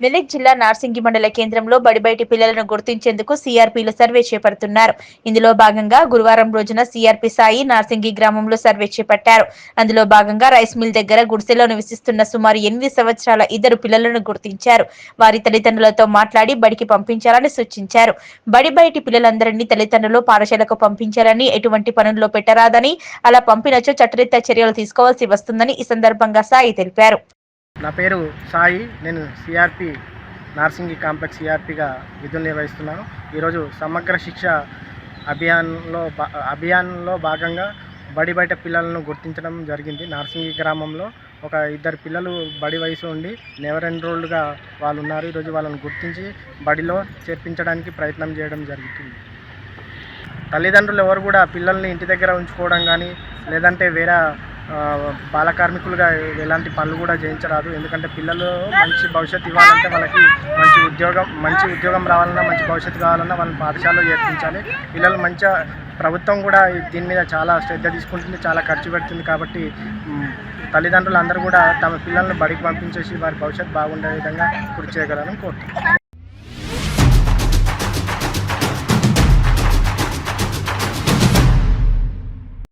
మెదక్ జిల్లా నార్సింగి మండల కేంద్రంలో బడిబయటి పిల్లలను గుర్తించేందుకు సిఆర్పీలు సర్వే చేపడుతున్నారు. ఇందులో భాగంగా గురువారం రోజున సిఆర్పీ సాయి నార్సింగి గ్రామంలో సర్వే చేపట్టారు. అందులో భాగంగా రైస్ మిల్ దగ్గర గుడిసెలో నివసిస్తున్న సుమారు ఎనిమిది సంవత్సరాల ఇద్దరు పిల్లలను గుర్తించారు. వారి తల్లిదండ్రులతో మాట్లాడి బడికి పంపించాలని సూచించారు. బడి బయటి పిల్లలందరినీ తల్లిదండ్రులు పాఠశాలకు పంపించాలని ఎటువంటి పనుల్లో పెట్టరాదని అలా పంపినచో చట్టరీత్యా చర్యలు తీసుకోవాల్సి వస్తుందని ఈ సందర్భంగా సాయి తెలిపారు. నా పేరు సాయి. నేను సిఆర్పి నార్సింగి కాంప్లెక్స్ సిఆర్పిగా విధులు నిర్వహిస్తున్నాను. ఈరోజు సమగ్ర శిక్ష అభియాన్లో భా- అభియాన్లో భాగంగా బడి బయట పిల్లలను గుర్తించడం జరిగింది. నార్సింగి గ్రామంలో ఒక ఇద్దరు పిల్లలు బడి వయసు ఉండి నెవర్ ఎన్రోల్డ్గా వాళ్ళు ఉన్నారు ఈరోజు వాళ్ళని గుర్తించి బడిలో చేర్పించడానికి ప్రయత్నం చేయడం జరుగుతుంది. తల్లిదండ్రులు ఎవరు కూడా పిల్లల్ని ఇంటి దగ్గర ఉంచుకోవడం కానీ లేదంటే వేరే బాల కార్మికులుగా ఎలాంటి పనులు కూడా చేయించరాదు. ఎందుకంటే పిల్లలు మంచి భవిష్యత్తు ఇవ్వాలంటే వాళ్ళకి మంచి ఉద్యోగం మంచి ఉద్యోగం రావాలన్నా మంచి భవిష్యత్తు కావాలన్నా వాళ్ళని పాఠశాలలో చేర్పించాలి. పిల్లలు మంచిగా ప్రభుత్వం కూడా దీని మీద చాలా శ్రద్ధ తీసుకుంటుంది చాలా ఖర్చు పెడుతుంది కాబట్టి తల్లిదండ్రులు అందరూ కూడా తమ పిల్లలను బడికి పంపించేసి వారి భవిష్యత్తు బాగుండే విధంగా కృషి చేయగలరని కోరుతున్నాను.